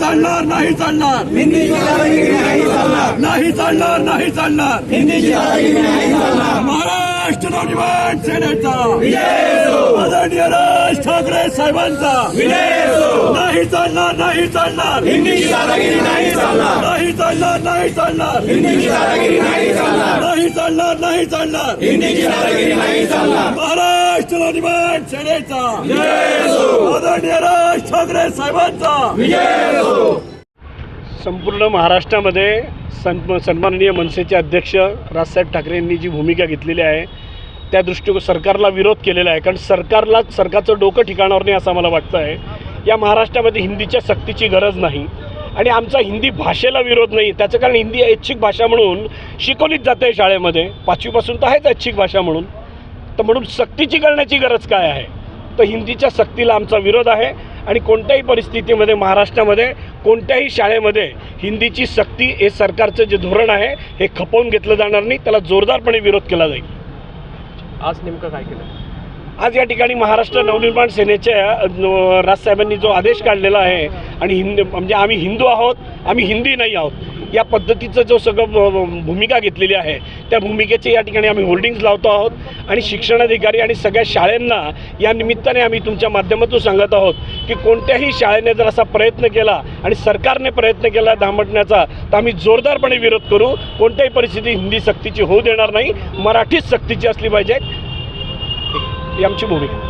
चालणार नाही चालणार नाही चालणार नाही चालणार महाराष्ट्र नवनिर्माण सेनेचा आदरणीय राज ठाकरे साहेबांचा नाही चालणार नाही चालणार नाही चालणार नाही चालणार नाही चालणार नाही चालणार नाही नवनिर्माण सेनेचा आदरणीय राज ठाकरे साहेबांचा. संपूर्ण महाराष्ट्रामध्ये सन सन्माननीय मनसेचे अध्यक्ष राजसाहेब ठाकरे यांनी जी भूमिका घेतलेली आहे त्या दृष्टी सरकारला विरोध केलेला आहे. कारण सरकारला सरकारचं डोकं ठिकाणावर नाही असं मला वाटतं आहे. या महाराष्ट्रामध्ये हिंदीच्या सक्तीची गरज नाही. आणि आमचा हिंदी भाषेला विरोध नाही. त्याचं कारण हिंदी ऐच्छिक भाषा म्हणून शिकवलीच जाते शाळेमध्ये. पाचवीपासून तर आहेच ऐच्छिक भाषा म्हणून. तर म्हणून सक्तीची करण्याची गरज काय आहे? तर हिंदीच्या सक्तीला आमचा विरोध आहे आणि कोणत्याही परिस्थितीमध्ये महाराष्ट्रामध्ये कोणत्याही शाळेमध्ये हिंदीची सक्ती हे सरकारचं जे धोरण आहे हे खपवून घेतलं जाणार नाही. त्याला जोरदारपणे विरोध केला जाईल. आज नेमकं काय केलं? आज या ठिकाणी महाराष्ट्र नवनिर्माण सेनेच्या राजसाहेबांनी जो आदेश काढलेला आहे आणि हिंद म्हणजे आम्ही हिंदू आहोत आम्ही हिंदी नाही आहोत. या पद्धतीचं जो सगळं भूमिका घेतलेली आहे त्या भूमिकेचे या ठिकाणी आम्ही होल्डिंग्ज लावतो आहोत आणि शिक्षणाधिकारी आणि सगळ्या शाळांना या निमित्ताने आम्ही तुमच्या माध्यमातून सांगत आहोत की कोणत्याही शाळेने जर असा प्रयत्न केला आणि सरकारने प्रयत्न केला धामटण्याचा तर आम्ही जोरदारपणे विरोध करू. कोणत्याही परिस्थिती हिंदी सक्तीची होऊ देणार नाही मराठीच सक्तीची असली पाहिजे. आमची भूमिका.